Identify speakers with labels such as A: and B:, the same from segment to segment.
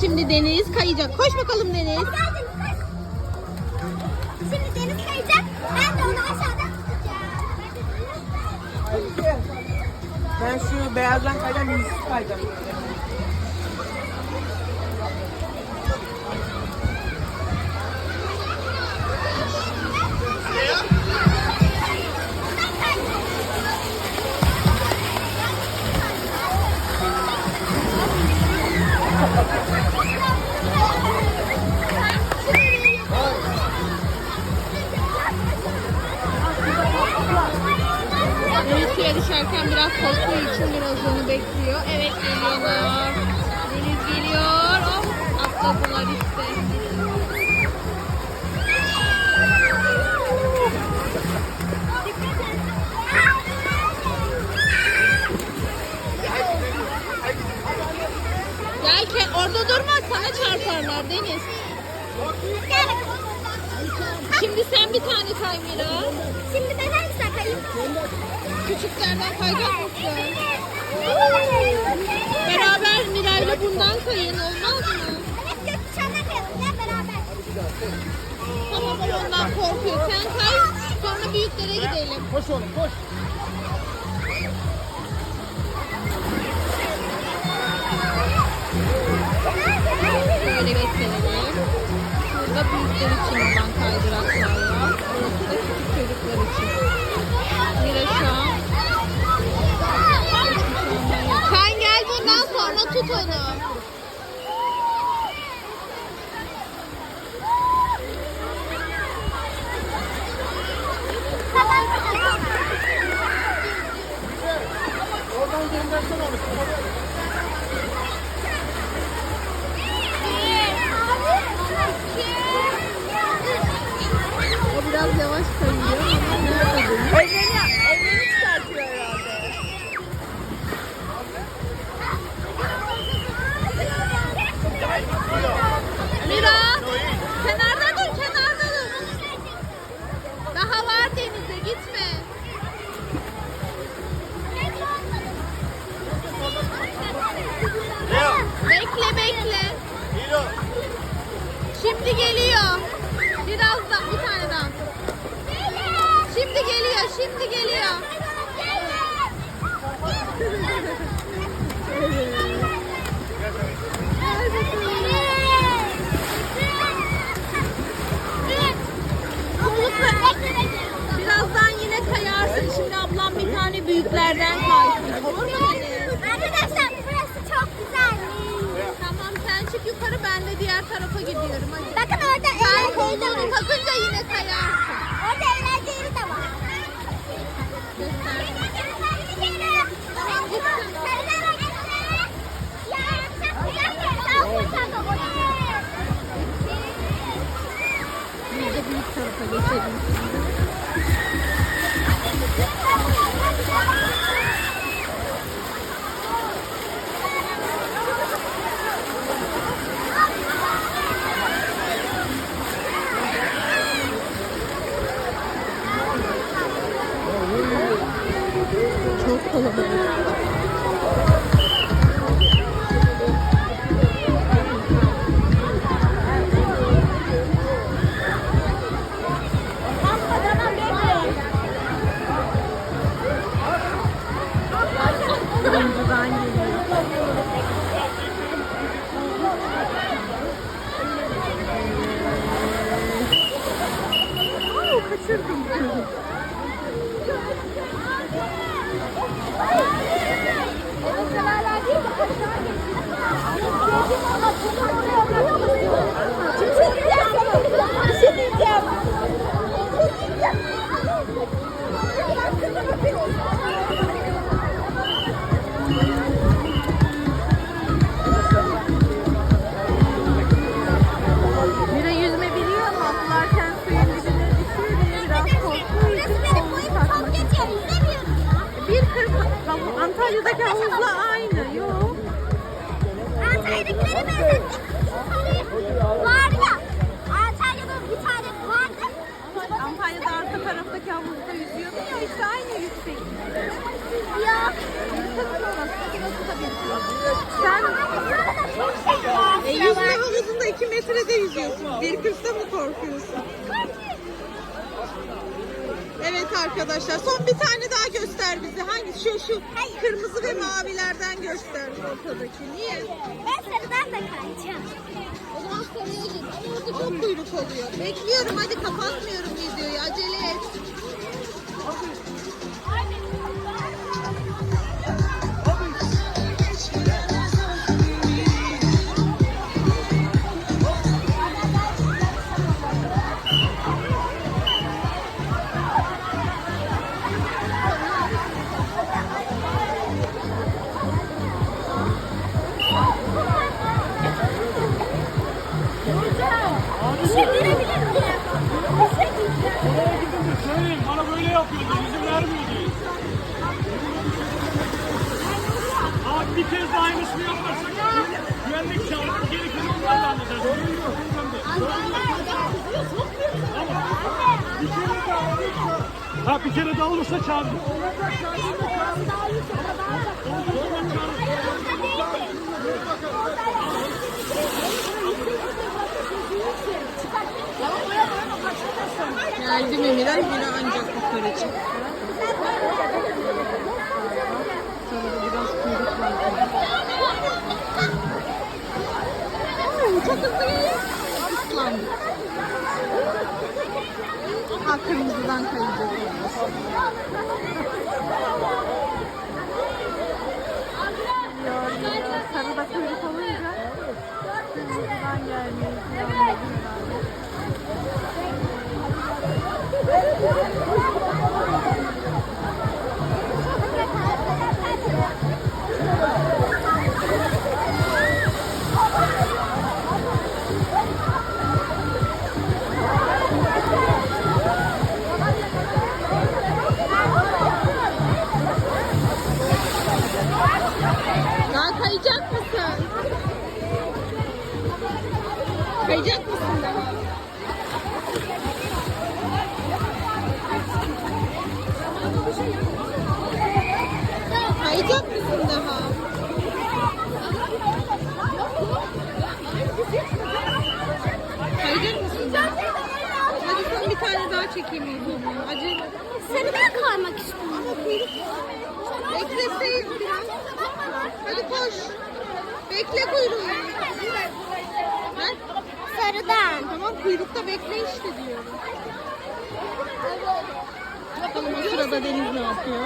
A: Şimdi Deniz kayacak. Koş bakalım Deniz.
B: Şimdi Deniz kayacak. Ben de onu aşağıdan tutacağım.
C: Ben şu beyazdan kaydan minisiz kayacağım.
A: İşte. Gel ke- orada durma sana çarparlar Deniz. Şimdi sen bir tane kay Mira.
B: Şimdi ben hangisine kayayım?
A: Küçüklerden kayacak mısın? Büyüklere gidelim.
C: Koş oğlum koş.
A: Şöyle gösterelim. Burada büyükler için olan kaydıraklar var. Burası da küçük çocuklar için. Biraz yavaş kayıyor
C: herhalde.
A: Mira, kenarda dur, kenarda dur. Daha var denize, gitme. Bekle, bekle. Şimdi geliyor. Birazdan bir tane daha. Şimdi geliyor, şimdi geliyor. Birazdan yine kayarsın. Şimdi ablam bir tane büyüklerden kaysın. Olur mu?
B: Arkadaşlar burası çok güzel.
A: Tamam sen çık yukarı ben de diğer tarafa gidiyorum. Hadi.
B: Bakın orada
A: koltuğunu
B: var.
A: takınca yine kayarsın. Obrigada.
B: Antalya'dakileri benzettik. Var ya. Antalya'da bir tane vardı.
A: Antalya'da arka taraftaki havuzda yüzüyordu ya işte aynı yükseklik.
B: Ya.
A: Sen
B: Çok şey var.
A: e, metrede yüzüyorsun. 1.40'da mı korkuyorsun? Evet arkadaşlar son bir tane daha? Şu kırmızı ve mavilerden göster ortadaki. Niye?
B: Ben sarıdan da kayacağım.
A: O zaman sarıya git. Ama orada çok kuyruk oluyor. Bekliyorum hadi kapatmıyorum videoyu. Acele et.
B: Bir
D: Ha bir kere daha olursa çağırın.
A: Geldi mi Miray? Yine ancak yukarı çıktı. Çok hızlı geliyor. Ha kırmızıdan kayacak. Sarıda kuyruk olunca kırmızıdan gelmeyi planladım Kayacak mısın daha? Kayacak mısın? Hadi son bir tane daha çekeyim o zaman. Acele.
B: Sarıdan kaymak istiyorum.
A: Bekleseyiz biraz. Hadi koş. Bekle kuyruğu. Ha?
B: Sarıdan.
A: Tamam kuyrukta bekle işte diyorum. Bakalım o sırada Deniz ne yapıyor?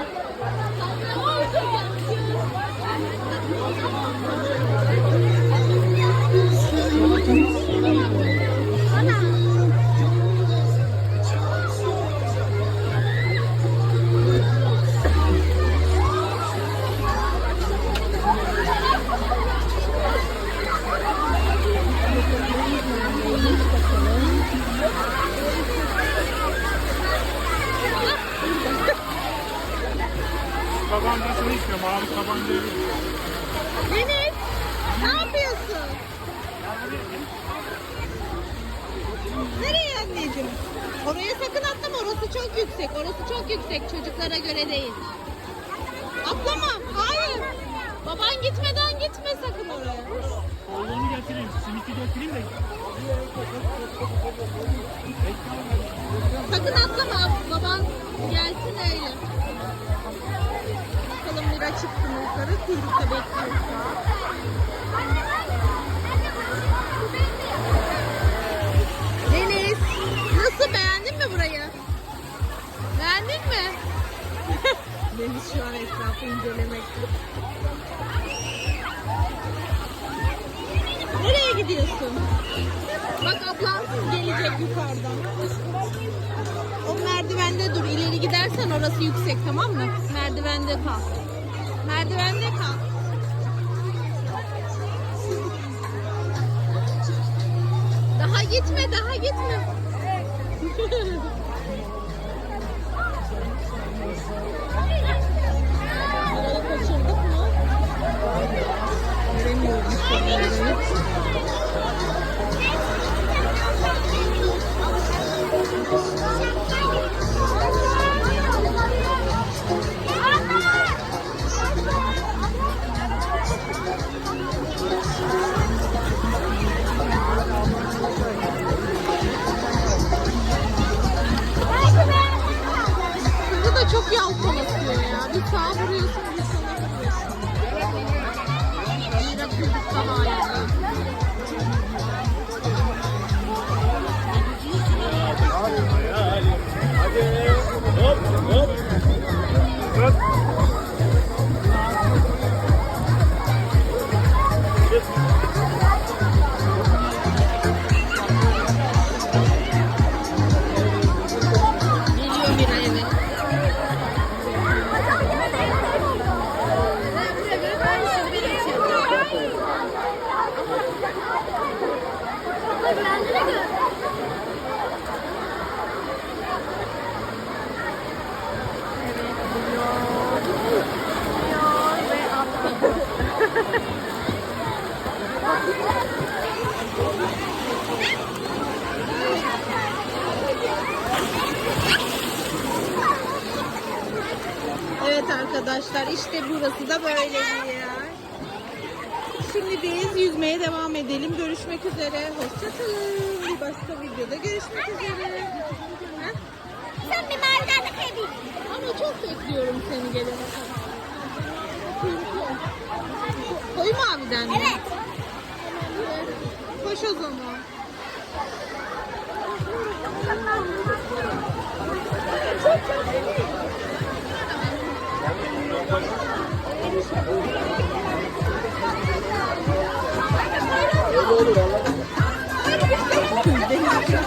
D: Tabancasını
A: göre değil. Atlama. Hayır. Baban gitmeden gitme sakın oraya.
D: Oğlunu getireyim, simiti getireyim de.
A: Sakın atlama. Baban gelsin öyle. Bakalım Mira çıktı mı yukarı? Kuyrukta bekliyor şu an. Deniz, nasıl beğendin mi burayı? Beğendin mi? Deniz şu an etrafı incelemekte. Nereye gidiyorsun? Bak ablan gelecek yukarıdan. O merdivende dur. İleri gidersen orası yüksek tamam mı? Merdivende kal. Merdivende kal. Daha gitme, daha gitme. Göremiyorum şu an işte burası da böyle bir yer. Şimdi biz yüzmeye devam edelim. Görüşmek üzere. Hoşçakalın. Bir başka videoda görüşmek üzere.
B: Sen bir merdivende kaybettin.
A: Ama çok bekliyorum seni gelene kadar. Koyu maviden mi?
B: Evet.
A: Koş o zaman. Deniz çok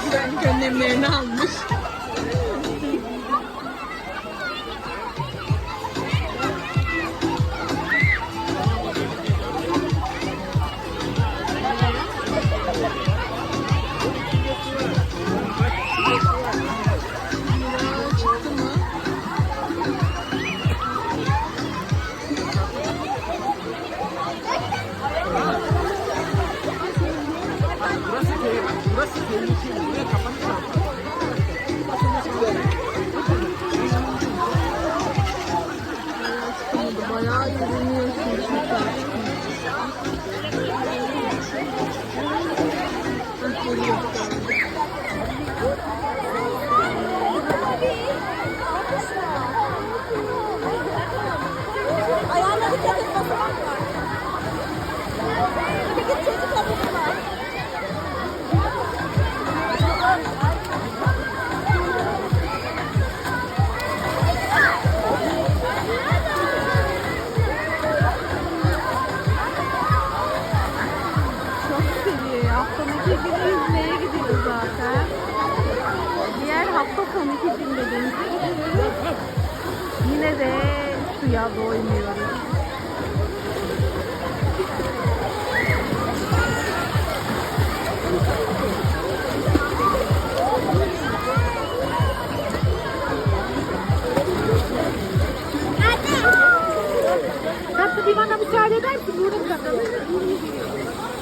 A: güvenlik önlemlerini almış. Günü yüzmeye gidiyor zaten. Diğer hafta sonu iki günde denize gidiyoruz. Yine de suya doymuyoruz. Hatta bir bana müsaade eder misin? Burada kalalım.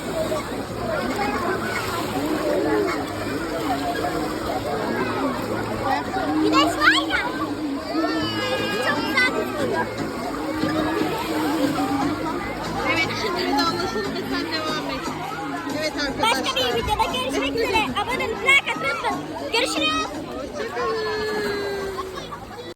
B: Güneş var ya. Çok güzel gözüküyor.
A: Evet şimdi vedalaşalım ve sen devam et. Evet arkadaşlar.
B: Başka bir videoda görüşmek üzere. Abone olun, like atın. Görüşürüz.